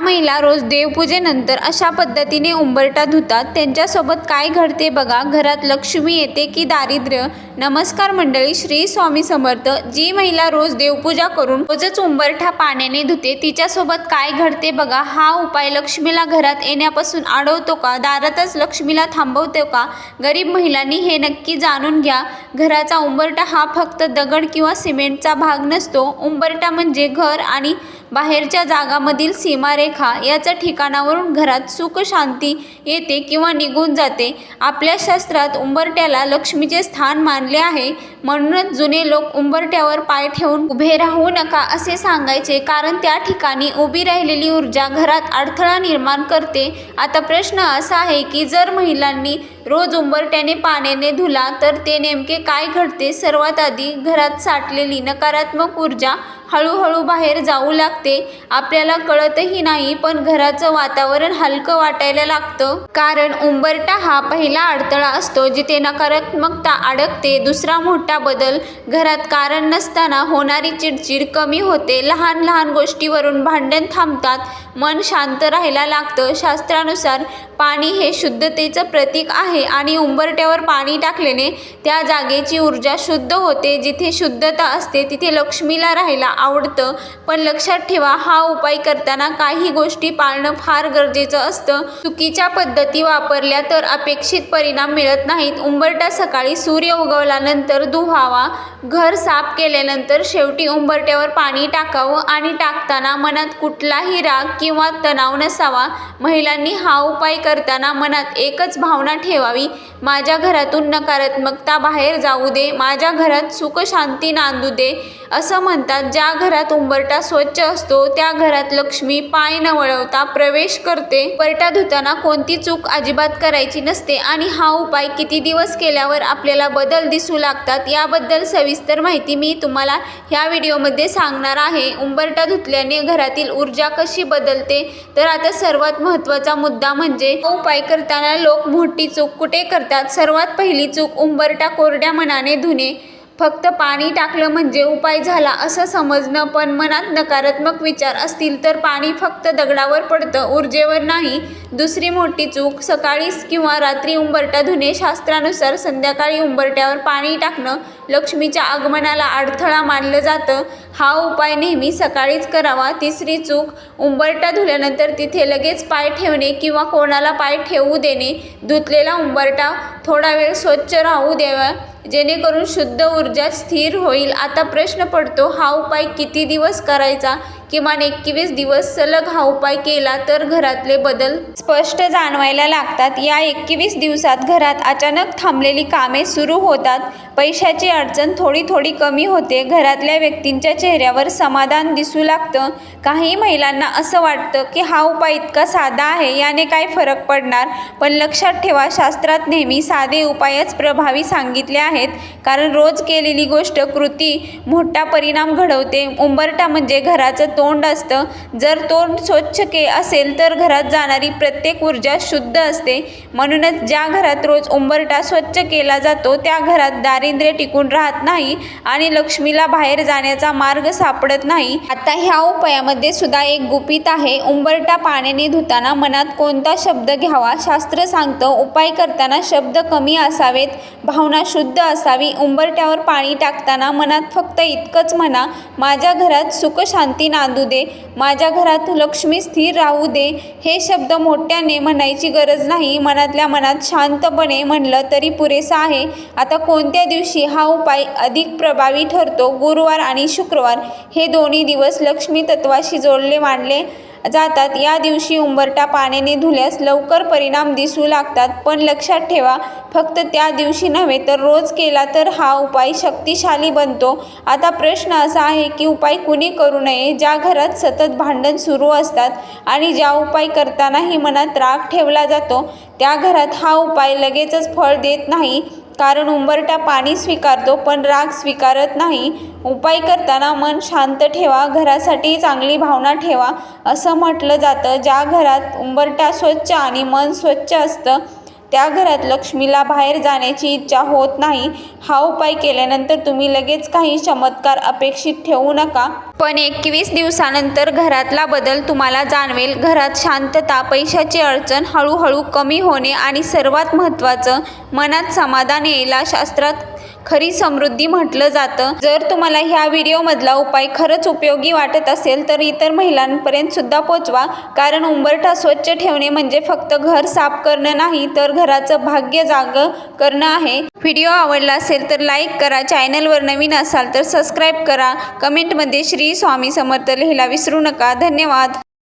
महिला रोज देवपूजेनंतर अशा पद्धतीने उंबरटा धुतात. त्यांच्यासोबत काय घडते बघा. घरात लक्ष्मी येते की दारिद्र्य? नमस्कार मंडळी. श्री स्वामी समर्थ. जी महिला रोज देवपूजा करून रोजच उंबरठा पाण्याने धुते तिच्यासोबत काय घडते बघा. हा उपाय लक्ष्मीला घरात येण्यापासून अडवतो का? दारातच लक्ष्मीला थांबवतो का? गरीब महिलांनी हे नक्की जाणून घ्या. घराचा उंबरटा हा फक्त दगड किंवा सिमेंटचा भाग नसतो. उंबरटा म्हणजे घर आणि बाहेरच्या जागामधील सीमारेखा याच्या ठिकाणावरून घरात सुख शांती येते किंवा निघून जाते. आपल्या शास्त्रात उंबरट्याला लक्ष्मीचे स्थान मानले आहे. म्हणूनच जुने लोक उंबरट्यावर पाय ठेवून उभे राहू नका असे सांगायचे. कारण त्या ठिकाणी उभी राहिलेली ऊर्जा घरात अडथळा निर्माण करते. आता प्रश्न असा आहे की जर महिलांनी रोज उंबरट्याने पाण्याने धुला तर ते नेमके काय घडते सर्वात आधी घरात साठलेली नकारात्मक ऊर्जा हळूहळू बाहेर जाऊ लागते. आपल्याला कळतही नाही पण घराचं वातावरण हलकं वाटायला लागतं. कारण उंबरटा हा पहिला अडथळा असतो जिथे नकारात्मकता अडकते. दुसरा मोठा बदल घरात कारण नसताना होणारी चिडचिड कमी होते. लहान लहान गोष्टीवरून भांडण थांबतात. मन शांत राहायला लागतं. शास्त्रानुसार पाणी हे शुद्धतेचं प्रतीक आहे आणि उंबरट्यावर पाणी टाकल्याने त्या जागेची ऊर्जा शुद्ध होते. जिथे शुद्धता असते तिथे लक्ष्मीला राहायला आवडतं. पण लक्षात ठेवा हा उपाय करताना काही गोष्टी पाळणं फार गरजेचं असतं. चुकीच्या पद्धती वापरल्या तर अपेक्षित परिणाम मिळत नाहीत. उंबरटा सकाळी सूर्य उगवल्यानंतर धुवावा घर साफ केल्यानंतर शेवटी उंबरट्यावर पाणी टाकावं आणि टाकताना मनात कुठलाही राग किंवा तणाव नसावा. महिलांनी हा उपाय करताना मनात एकच भावना ठेवावी. माझ्या घरातून नकारात्मकता बाहेर जाऊ दे. माझ्या घरात सुख शांती नांदू दे. असं म्हणतात ज्या घरात उंबरटा स्वच्छ असतो त्या घरात लक्ष्मी पाय न वळवता प्रवेश करते. उंबरटा धुताना कोणती चूक अजिबात करायची नसते आणि हा उपाय किती दिवस केल्यावर आपल्याला बदल दिसू लागतात याबद्दल सविस्तर माहिती मी तुम्हाला ह्या व्हिडिओमध्ये सांगणार आहे. उंबरटा धुतल्याने घरातील ऊर्जा कशी बदलते? तर आता सर्वात महत्त्वाचा मुद्दा म्हणजे उपाय करताना लोक मोठी चूक कुठे करतात? सर्वात पहिली चूक उंबरटा कोरड्या मनाने धुणे. फक्त पाणी टाकलं म्हणजे उपाय झाला असं समजणं पण मनात नकारात्मक विचार असतील तर पाणी फक्त दगडावर पडतं ऊर्जेवर नाही. दुसरी मोठी चूक सकाळीच किंवा रात्री उंबरटा धुणे शास्त्रानुसार संध्याकाळी उंबरट्यावर पाणी टाकणं लक्ष्मीच्या आगमनाला अडथळा मानलं जातं. हा उपाय नेहमी सकाळीच करावा. तिसरी चूक उंबरटा धुल्यानंतर तिथे लगेच पाय ठेवणे किंवा कोणाला पाय ठेवू देणे. धुतलेला उंबरटा थोडा वेळ स्वच्छ राहू द्यावा. जेणेकरून शुद्ध ऊर्जा स्थिर होईल. आता प्रश्न पडतो हा उपाय किती दिवस करायचा? किमान एकवीस दिवस सलग हा उपाय केला तर घरातले बदल स्पष्ट जाणवायला लागतात. या एकवीस दिवसात घरात अचानक थांबलेली कामे सुरू होतात. पैशाची अडचण थोडी थोडी कमी होते. घरातल्या व्यक्तींच्या चेहऱ्यावर समाधान दिसू लागतं. काही महिलांना असं वाटतं की हा उपाय इतका साधा आहे याने काय फरक पडणार. पण लक्षात ठेवा शास्त्रात नेहमी साधे उपायच प्रभावी सांगितले आहेत. कारण रोज केलेली गोष्ट कृती मोठा परिणाम घडवते. उंबरटा म्हणजे घराचं तोंड असतं. जर तोंड स्वच्छ के असेल तर घरात जाणारी प्रत्येक ऊर्जा शुद्ध असते. म्हणूनच ज्या घरात रोज उंबरटा स्वच्छ केला जातो त्या घरात दारिद्र्य टिकून राहत नाही आणि लक्ष्मीला बाहेर जाण्याचा मार्ग सापडत नाही. आता ह्या उपायामध्ये सुद्धा एक गुपित आहे. उंबरटा पाण्याने धुताना मनात कोणता शब्द घ्यावा? शास्त्र सांगतं उपाय करताना शब्द कमी असावेत भावना शुद्ध असावी. उंबरट्यावर पाणी टाकताना मनात फक्त इतकंच म्हणा माझ्या घरात सुख शांती नांदू दे. माझ्या घरात लक्ष्मी स्थिर राहू दे. हे शब्द मोठ्याने म्हणायची गरज नाही. मनातल्या मनात शांतपणे म्हणलं तरी पुरेसा आहे. आता कोणत्या दिवशी हा उपाय अधिक प्रभावी ठरतो? गुरुवार आणि शुक्रवार हे दोन्ही दिवस लक्ष्मी तत्वाशी जोडले मानले जातात. या दिवशी उंबरटा पाण्याने धुल्यास लवकर परिणाम दिसू लागतात. पण लक्षात ठेवा फक्त त्या दिवशी नव्हे तर रोज केला तर हा उपाय शक्तिशाली बनतो. आता प्रश्न असा आहे की उपाय कुणी करू नये? ज्या घरात सतत भांडण सुरू असतात आणि ज्या उपाय करतानाही मनात राग ठेवला जातो त्या घरात हा उपाय लगेचच फळ देत नाही. कारण उंबरटा पाणी स्वीकारतो पण राग स्वीकारत नाही. उपाय करताना मन शांत ठेवा घरासाठी चांगली भावना ठेवा असं म्हटलं जातं. ज्या घरात उंबरटा स्वच्छ आणि मन स्वच्छ असतं त्या घरात लक्ष्मीला बाहेर जाण्याची इच्छा होत नाही. हा उपाय केल्यानंतर तुम्ही लगेच काही चमत्कार अपेक्षित ठेवू नका. पण एकवीस दिवसानंतर घरातला बदल तुम्हाला जाणवेल. घरात शांतता पैशाची अडचण हळूहळू कमी होणे आणि सर्वात महत्त्वाचं मनात समाधान यायला शास्त्रात खरी समृद्धी म्हटलं जातं. जर तुम्हाला ह्या व्हिडिओमधला उपाय खरंच उपयोगी वाटत असेल तर इतर महिलांपर्यंत सुद्धा पोचवा. कारण उंबरठा स्वच्छ ठेवणे म्हणजे फक्त घर साफ करणं नाही तर घराचं भाग्य जाग करणं आहे. व्हिडिओ आवडला असेल तर लाईक करा. चॅनलवर नवीन असाल तर सबस्क्राईब करा. कमेंटमध्ये श्री स्वामी समर्थ लिहिला विसरू नका. धन्यवाद.